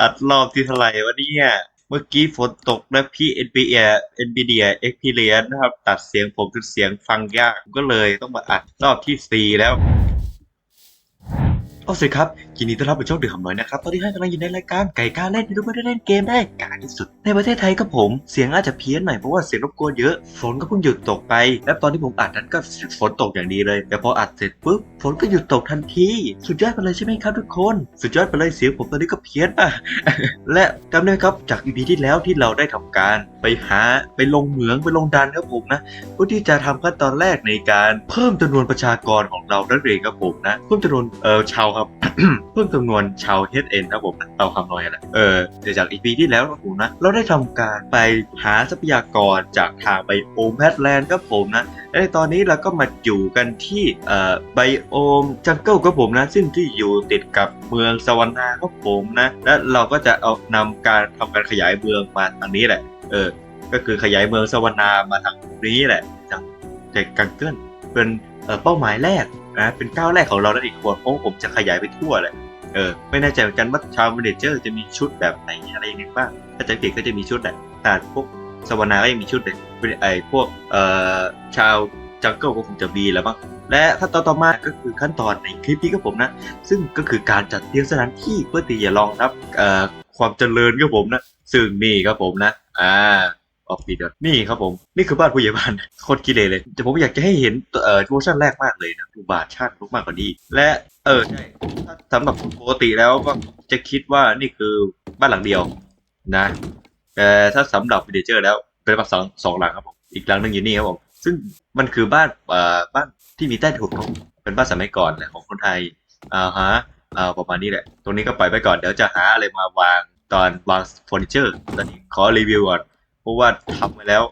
อัดรอบที่เท่าไหร่วะเนี่ย เมื่อกี้ฝนตกและพี่ NVIDIA NVIDIA Experience นะครับ ตัดเสียงผมจนเสียงฟังยากก็เลยต้องมาอัดรอบที่ 4 แล้ว โอ้สวัสดีครับยินดีต้อนรับสู่ช่องเดือดหน่อยนะครับตอนนี้ท่านกำลังอยู่ในรายการไก่กาเล่นที่ทุกคนได้เล่นเกมได้กาที่สุด ในประเทศไทยครับผมเสียงอาจจะเพี้ยนหน่อยเพราะว่าเสียงรบกวนเยอะฝนก็เพิ่งหยุดตกไป และตอนที่ผมอัดนั้นก็ฝนตกอย่างดีเลย แต่พออัดเสร็จปุ๊บฝนก็หยุดตกทันทีสุดยอดไปเลยใช่ไหมครับทุกคน สุดยอดไปเลยเสียงผมตอนนี้ก็เพี้ยนป่ะและจำได้ไหมครับจาก EP ที่แล้วที่เราได้ทำการไปหาไปลงเหมืองไปลงดันครับผมนะเพื่อที่จะทำขั้นตอนแรกในการเพิ่มจำนวนประชากรของเรานั่นเองครับผมนะเพิ่มจำนวนเอ่อชาวครับ เพิ่มจำนวนชาว HN ครับผมนะเอาคำน้อยแหละเออเดี๋ยวจาก EP ที่แล้วครับผมนะ เราได้ทำการไปหาทรัพยากรจากทางไบโอมแพทแลนด์ครับผมนะและในตอนนี้เราก็มาอยู่กันที่เอ่อไบโอมจังเกิลครับผมนะ ซึ่งที่อยู่ติดกับเมืองสวรรณาครับผมนะ และเราก็จะเอานำการทำการขยายเมืองมาทางนี้แหละ เออ ก็คือขยายเมืองสวรรณามาทางนี้แหละจากเด็กกังเกิลเป็นเป้าหมายแรก นะเป็นก้าวแรกของเราแล้วอีกคนเพราะผมจะขยายไปทั่วเลยเออไม่แน่ใจเหมือนกันว่าชาวเมเนเจอร์จะมีชุดแบบไหนอะไรยังไงบ้างถ้าจะเด็กก็จะมีชุดแหละแต่พวกสวรรณาก็ยังมีชุดเลยเป็นไอพวกเอ่อชาวจังเกิลก็คงจะมีแล้วบ้างและขั้นตอนต่อมาก็คือขั้นตอนในคลิปนี้ครับผมนะ ซึ่งก็คือการจัดเตรียมสถานที่เพื่อที่จะรองรับความเจริญครับผมนะซึ่งนี่ครับผมนะอ่า ออกปีเดียวนี่ครับผม นี่คือบ้านผู้ใหญ่บ้านโคตรกิเลเลย แต่ผมอยากจะให้เห็นตัวเอ่อเวอร์ชันแรกมากเลยนะดูบาทชาติมากกว่านี้ และเออใช่ถ้าสำหรับปกติแล้วก็จะคิดว่านี่คือบ้านหลังเดียวนะแต่ถ้าสำหรับวิดีเจอร์แล้วเป็นบ้านสองสองหลังครับผมอีกหลังหนึ่งอยู่นี่ครับผมซึ่งมันคือบ้านเอ่อบ้านที่มีใต้ถุนเป็นบ้านสมัยก่อนแหละของคนไทยอ่าฮะอ่าประมาณนี้แหละ ตรงนี้ก็ปล่อยไปก่อนเดี๋ยวจะหาอะไรมาวางตอนวางเฟอร์นิเจอร์ตอนนี้ขอรีวิวก่อน ราะว่าทำไปแล้ว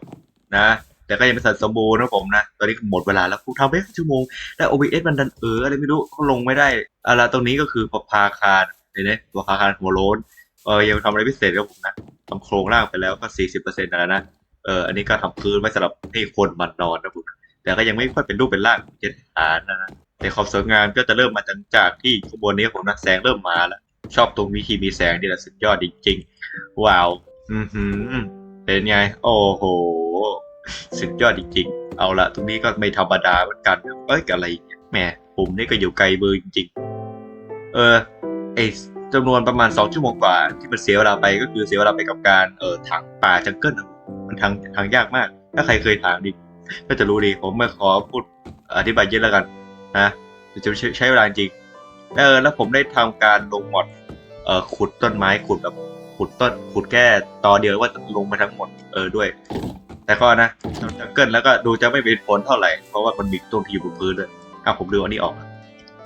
นะ แต่ก็ยังไม่สันสมบูรณ์นะผมนะ ตอนนี้หมดเวลาแล้วกูทำไปชั่วโมง แล้ว OBS มันดันเอออะไรไม่รู้เขาลงไม่ได้อะไรตรงนี้ก็คือปภาคารเห็นไหมปภาคารหัวโล้นเออยังทำอะไรพิเศษกับผมนะทำโครงร่างไปแล้วก็สี่สิบเปอร์เซ็นต์แล้วนะเอออันนี้ก็ทำพื้นไว้สำหรับให้คนมันนอนนะผมนะแต่ก็ยังไม่ค่อยเป็นรูปเป็นร่างเจ็ดฐานนะนะแต่ความสวยงามก็จะเริ่มมาจากที่ข้างบนนี้ผมนะแสงเริ่มมาแล้วชอบตรงวิธีมีแสงนี่แหละสุดยอดจริงๆว้าว อือหือ เป็นไง โอ้โห สุดยอดจริงๆ เอาละตรงนี้ก็ไม่ธรรมดาเหมือนกันเอ้ยอะไรเนี่ยแหมผมนี่ก็อยู่ไกลเบอร์จริงๆ เออไอจำนวนประมาณสองชั่วโมงกว่า ที่มันเสียเวลาไปก็คือเสียเวลาไปกับการเออทางป่าจังเกิลมันทางทางยากมาก ถ้าใครเคยทางดิก็จะรู้ดีผมไม่ขอพูดอธิบายเยอะแล้วกันนะจะใช้เวลาจริงเออแล้วผมได้ทำการลงหมดเอ่อขุดต้นไม้ขุดแบบ ขุดต้นขุดแค่ตอเดียวว่าลงมาทั้งหมดเออด้วย แต่ก็นะจังเกิลแล้วก็ดูจะไม่เป็นผลเท่าไหร่เพราะว่ามันมีต้นที่อยู่บนพื้นด้วยอะผมดูอันนี้ออก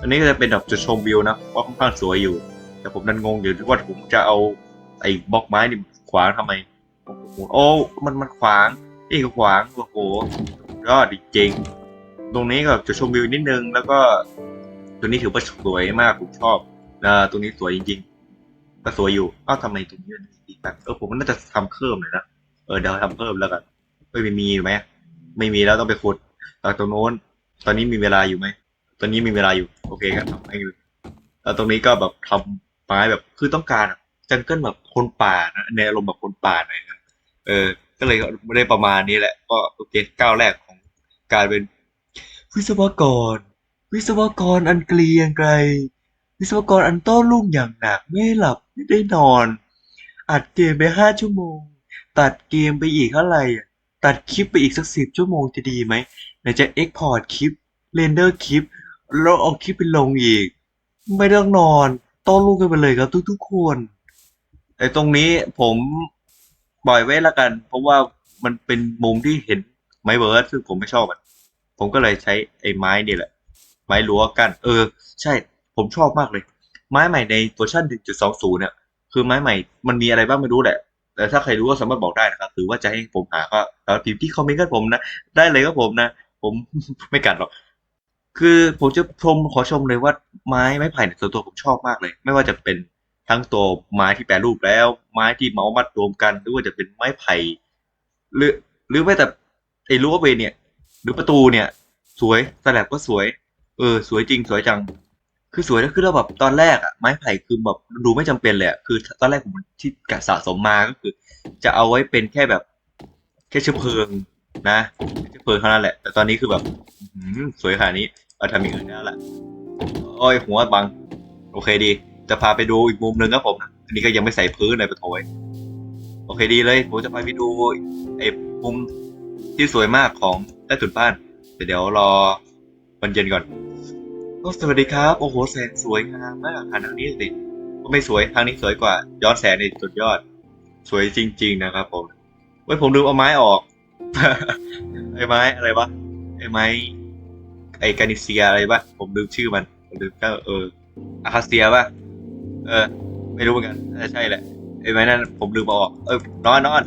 อันนี้ก็จะเป็นแบบจุดชมวิวนะว่าค่อนข้างสวยอยู่ แต่ผมนั่นงงอยู่ที่ว่าผมจะเอาไอ้บล็อกไม้นี่ขวางทำไมโอ้มันมันขวางนี่ก็ขวางโอ้โหยอดจริงๆตรงนี้ก็จุดชมวิวนิดนึงแล้วก็ตัวนี้ถือว่าสวยมากผมชอบนะตรงนี้สวยจริงๆ ก็สวยอยู่อ้าวทำไมตรงนี้มันอีกแบบเออผมน่าจะทำเพิ่มเลยนะเออเดี๋ยวทำเพิ่มแล้วกันไม่มีอยู่ไหมไม่มีแล้วต้องไปขุดตอนตรงโน้น ตอนนี้มีเวลาอยู่ไหมตอนนี้มีเวลาอยู่ โอเคครับทำให้อยู่แล้วตรงนี้ก็แบบทำไม้แบบคือต้องการจังเกิลแบบคนป่านะในอารมณ์แบบคนป่าหน่อยนะเออ ก็เลยไม่ได้ประมาณนี้แหละ ก็โอเคก้าวแรกของการเป็น วิศวกร วิศวกรอันเกลียงไกร วิศวกรอันโต้รุ่งอย่างหนักไม่หลับไม่ได้นอน อัดเกมไปห้าชั่วโมง ตัดเกมไปอีกเท่าไหร่อะตัดคลิปไปอีกสักสิบชั่วโมงจะดีไหมไหนจะเอ็กพอร์ตคลิปเรนเดอร์คลิปแล้วเอาคลิปไปลงอีก ไม่ต้องนอนโต้รุ่งกันไปเลยครับทุกๆคนไอ้ตรงนี้ผมปล่อยไว้ละกัน เพราะว่ามันเป็นมุมที่เห็นไม้เบิร์ดซึ่งผมไม่ชอบมัน ผมก็เลยใช้ไอ้ไม้นี่แหละ ไม้รั้วกัน เออ ใช่ ผมชอบมากเลย ไม้ใหม่ในเวอร์ชัน1.20 เนี่ย คือไม้ใหม่มันมีอะไรบ้างไม่รู้แหละ แต่ถ้าใครรู้ก็สามารถบอกได้นะครับ หรือว่าจะให้ผมหาก็แล้วพิมพ์ที่คอมเมนต์กับผมนะ ได้เลยครับผมนะ ผมไม่กัดหรอก คือผมจะชมขอชมเลยว่าไม้ไม้ไผ่เนี่ยส่วนตัวผมชอบมากเลย ไม่ว่าจะเป็นทั้งตัวไม้ที่แปรรูปแล้ว ไม้ที่เมามัดรวมกันหรือว่าจะเป็นไม้ไผ่หรือ หรือแม้แต่ไอ้รั้วเวเนี่ย หรือประตูเนี่ย สวยสแลบก็สวย เออ สวยจริงสวยจัง คือสวยนะคือเราแบบตอนแรกอะไม้ไผ่คือแบบดูไม่จำเป็นเลยอะคือตอนแรกผมที่กะสะสมมาก็คือ จะเอาไว้เป็นแค่แบบ แค่เชื้อเพลิงนะแค่เชื้อเพลิงเท่านั้นแหละ แต่ตอนนี้คือแบบอื้อหือสวยขนาดนี้เอาทำอย่างอื่นได้แล้วละโอ้ยหัวบัง โอเคดี จะพาไปดูอีกมุมหนึ่งครับผมอันนี้ก็ยังไม่ใส่พื้นเลยปะโถยโอเคดีเลยผมจะพาไปดูไอ้มุมที่สวยมากของใต้ถุนบ้านแต่เดี๋ยวรอวันเย็นก่อน โอ้สวัสดีครับ โอ้โหแสงสวยงามมากหันทางนี้สิก็ไม่สวยทางนี้สวยกว่า ย้อนแสงในสุดยอด สวยจริง ๆ นะครับผมเว้ยผมลืมเอาไม้ออก ไอ้ไม้อะไรวะไอ้ไม้ ไอ้กานิเซียอะไรปะผมลืมชื่อมันผมลืมก็เอออาคาเซียปะเออ ไม่รู้เหมือนกันน่าจะใช่แหละไอ้ไม้นั่นผมลืมเอาออก เออนอนนอน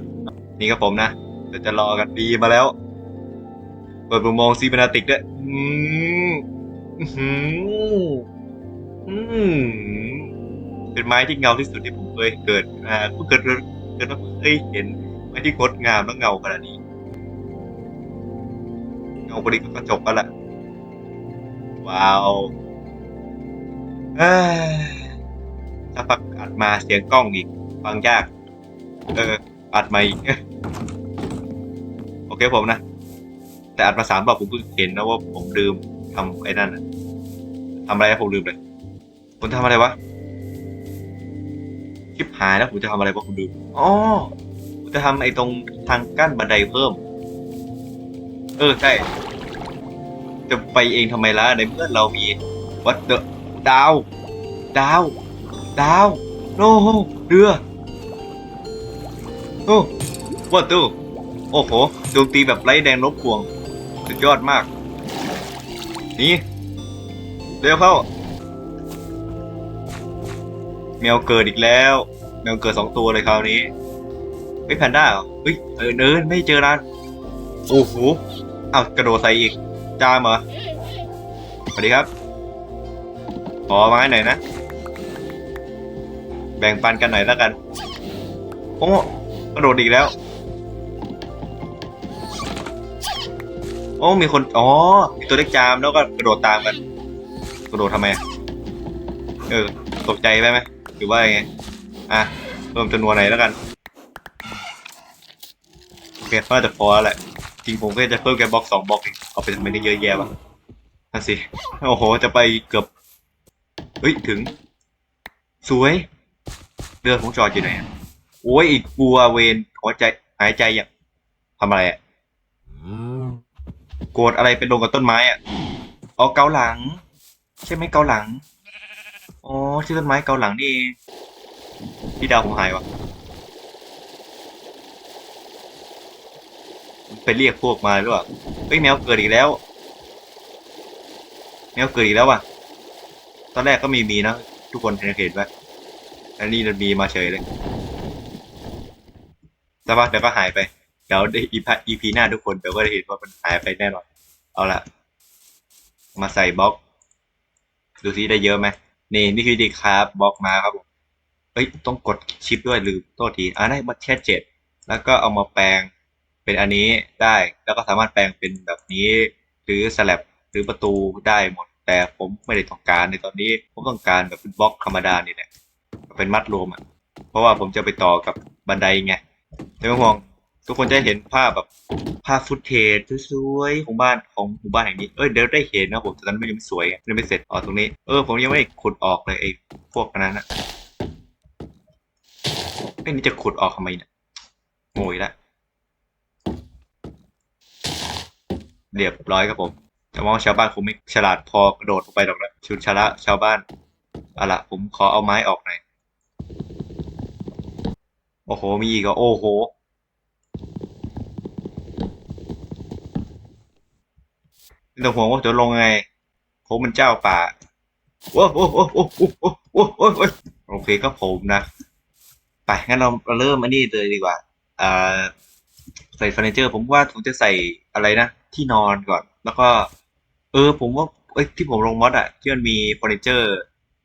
นี่ครับผมนะเดี๋ยวจะรอกันดีมาแล้ว เปิดมุมมองซีเบนาติกด้วยอืม อื้อหืออืมเป็นไม้ที่เงาที่สุดที่ผมเคยเกิดอ่าเกิดเกิดมาเคยเห็นไม้ที่งดงามและเงาขนาดนี้ เงาบริกกระจกก็แหละว้าวเอ้ยถ้าปักอัดมาเสียงกล้องอีก ฟังยาก เออ อัดมาอีก โอเคผมนะ แต่อัดมาสามรอบผมเพิ่งเห็นนะว่าผมลืม ทำไอ้นั่นน่ะทำอะไรนะผมลืมเลยผมทำอะไรวะคลิปหายแล้วผมจะทำอะไรวะผมลืมอ๋อผมจะทำไอ้ตรงทางกั้นบันไดเพิ่ม เออใช่จะไปเองทำไมล่ะในเมื่อเรามีวัดเดอะดาว ดาว ดาวโน้เรือโอ้วัดตู้โอ้โหโจมตีแบบไร้แดงลบพวง สุดยอดมาก นี่เร็วเข้าแมวเกิดอีกแล้วแมวเกิดสองตัวเลยคราวนี้เฮ้ยแพนด้าเหรอเฮ้ยเออเนินไม่เจอร้านโอ้โหอ้าวกระโดดใส่อีกจามเหรอสวัสดีครับขอไม้หน่อยนะ แบ่งปันกันหน่อยแล้วกันโอ้กระโดดอีกแล้ว โอ้มีคน อ๋อมีตัวเล็กจามแล้วก็กระโดดตามกัน กระโดดทำไม เออ ตกใจไปไหมหรือว่าไง อะ เพิ่มจำนวนไหนแล้วกันโอเคน่าจะพอแล้วแหละ จริงผมก็จะเพิ่มแค่บล็อกสองบล็อกเองเอาไปทำไมได้เยอะแยะวะนั่นสิ โอ้โห จะไปเกือบ เฮ้ย ถึง สวย เรือของจอดอยู่ไหนโอ้ยอีกกลัวเวนหัวใจหายใจอย่างทำอะไรอะ โกรธอะไรเป็นลงกับต้นไม้อะอ๋อเกาหลัง ใช่ไหมเกาหลังอ๋อชื่อต้นไม้เกาหลังนี่เองพี่ดาวผมหายวะไปเรียกพวกมาหรือเปล่าเฮ้ยแมวเกิดอีกแล้ว แมวเกิดอีกแล้วว่ะ ตอนแรกก็มีมีนะ ทุกคนเห็นไหมอันนี้มันมีมาเฉยเลยแต่ว่าเดี๋ยวก็หายไป เดี๋ยวอีพีอีพีหน้าทุกคนเดี๋ยวก็ได้เห็นว่ามันหายไปแน่นอน เอาละมาใส่บล็อก ดูซิได้เยอะไหมนี่นี่คือดีครับบล็อกมาครับผมเอ้ยต้องกดชิปด้วยลืมโทษทีอ่าได้มาแค่เจ็ดแล้วก็เอามาแปลงเป็นอันนี้ได้ แล้วก็สามารถแปลงเป็นแบบนี้ หรือสลับหรือประตูได้หมด แต่ผมไม่ได้ต้องการในตอนนี้ผมต้องการแบบเป็นบล็อกธรรมดานี่แหละเป็นมัดรวมอะเพราะว่าผมจะไปต่อกับบันไดไงไม่ต้องห่วง ทุกคนจะเห็นภาพแบบภาพฟุตเทจสวยๆของบ้านของหมู่บ้านแห่งนี้ เอ้ยเดี๋ยวได้เห็นนะผมแต่ตอนนั้นมันยังไม่สวยไงยังไม่เสร็จอ๋อตรงนี้ เออผมยังไม่ได้ขุดออกเลยไอ้พวกนั้นอะไอ้นี่จะขุดออกทำไมเนี่ยโง่อีกละเรียบร้อยครับผม แต่ว่าชาวบ้านคงไม่ฉลาดพอกระโดดลงไปหรอกนะชุนชาระชาวบ้านอาล่ะผมขอเอาไม้ออกหน่อย โอ้โห มีอีกเหรอโอ้โห ไม่ต้องห่วงว่าจะลงไงผมเป็นเจ้าป่าโอ้โอ้โอ้โอ้โอ้โอ้โอ้โอ้โอเคก็ผมนะ ไปงั้นเราเราเริ่มอันนี้เลยดีกว่าอ่าใส่เฟอร์นิเจอร์ ผมว่าผมจะใส่อะไรนะ ที่นอนก่อน แล้วก็ เออ ผมว่าเอ้ยที่ผมลงมอดอะที่มันมีเฟอร์นิเจอร์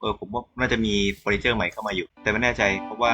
เออผมว่าน่าจะมีเฟอร์นิเจอร์ใหม่เข้ามาอยู่ แต่ไม่แน่ใจเพราะว่า